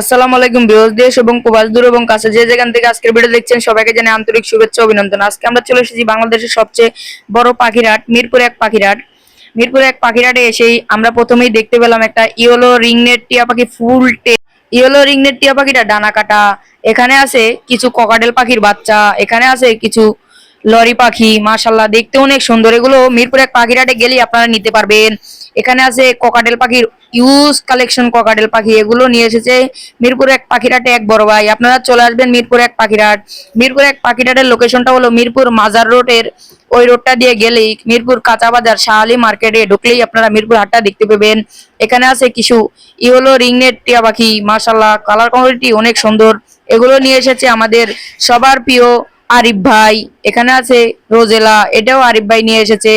আসসালামু আলাইকুম বিরোধ দেশ এবং প্রবাস, দূর এবং কাছে যে যেখান থেকে আজকের ভিডিও দেখছেন সবাইকে জানাই আন্তরিক শুভেচ্ছা অভিনন্দন। আজকে আমরা চলে এসেছি বাংলাদেশের সবচেয়ে বড় পাখিরহাট, মিরপুর এক পাখিরহাট। মিরপুর এক পাখিরহাটে এসেই আমরা প্রথমেই দেখতে পেলাম একটা ইয়েলো রিংনেট টিয়া পাখি, ফুল টে, ইয়েলো রিংনেট টিয়া পাখিটা ডানা কাটা। এখানে আছে কিছু ককাটেল পাখির বাচ্চা, এখানে আছে কিছু লরি পাখি মাশাল্লাহ দেখতে অনেক সুন্দর। এগুলো মিরপুর এক পাখিরহাটে গেলেই আপনারা নিতে পারবেন। এখানে আছে ককাটেল পাখির ইউজ কালেকশন ককাটেল পাখি, এগুলো নিয়ে এসেছে মিরপুর এক পাখিরহাটে এক বড় ভাই। আপনারা চলে আসবেন মিরপুর এক পাখিরহাট। মিরপুর এক পাখিরহাটের লোকেশনটা হলো মিরপুর মাজার রোডের ওই রোডটা দিয়ে গেলেই মিরপুর কাঁচা বাজার শাহালি মার্কেটে ঢুকলেই আপনারা মিরপুর হাটটা দেখতে পাবেন। এখানে আছে কিছু ইওলো রিংনেট টিয়া পাখি মাশাল্লাহ কালার কোয়ালিটি অনেক সুন্দর। এগুলো নিয়ে এসেছে আমাদের সবার প্রিয় আরিফ ভাই। এখানে আছে রোজেলা, এটাও আরিফ ভাই নিয়ে এসেছে।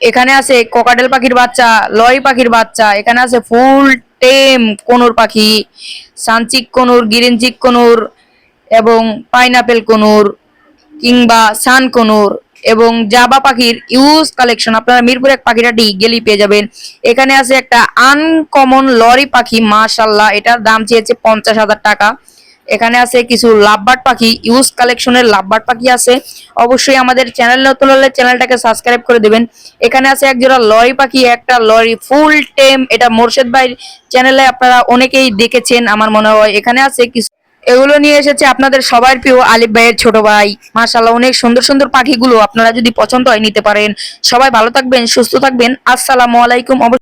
এখানে আছে কোকাটেল পাখির বাচ্চা, লরি পাখির বাচ্চা, এখানে আছে ফুল টেম কোনুর পাখি, সানচিক কোনুর গিরিনচিক কোনুর এবং পাইনাপেল কোনুর কিংবা সান কোনুর এবং জাবা পাখির ইউজ কালেকশন আপনারা মিরপুর এক পাখিরাটি গেলেই পেয়ে যাবেন। এখানে আছে একটা আনকমন লরি পাখি মাশাল্লাহ এটার দাম চেয়েছে পঞ্চাশ হাজার টাকা। এখানে আছে কিছু লাভবার্ড পাখি ইউজ কালেকশনের লাভবার্ড পাখি আছে। অবশ্যই আমাদের চ্যানেল নতুন হলে চ্যানেলটাকে সাবস্ক্রাইব করে দেবেন। এখানে আছে এক জোড়া লরি পাখি, একটা লরি ফুল টেম এটা মোর্শেদ ভাই চ্যানেলে আপনারা অনেকেই দেখেছেন, আমার মনে হয়। এখানে আছে কিছু এগুলো নিয়ে এসেছে আপনাদের সবার প্রিয় আলিফ ভাইয়ের ছোট ভাই। মাশাল্লাহ অনেক সুন্দর সুন্দর পাখিগুলো আপনারা যদি পছন্দ হয় নিতে পারেন। সবাই ভালো থাকবেন, সুস্থ থাকবেন। আসসালামু আলাইকুম।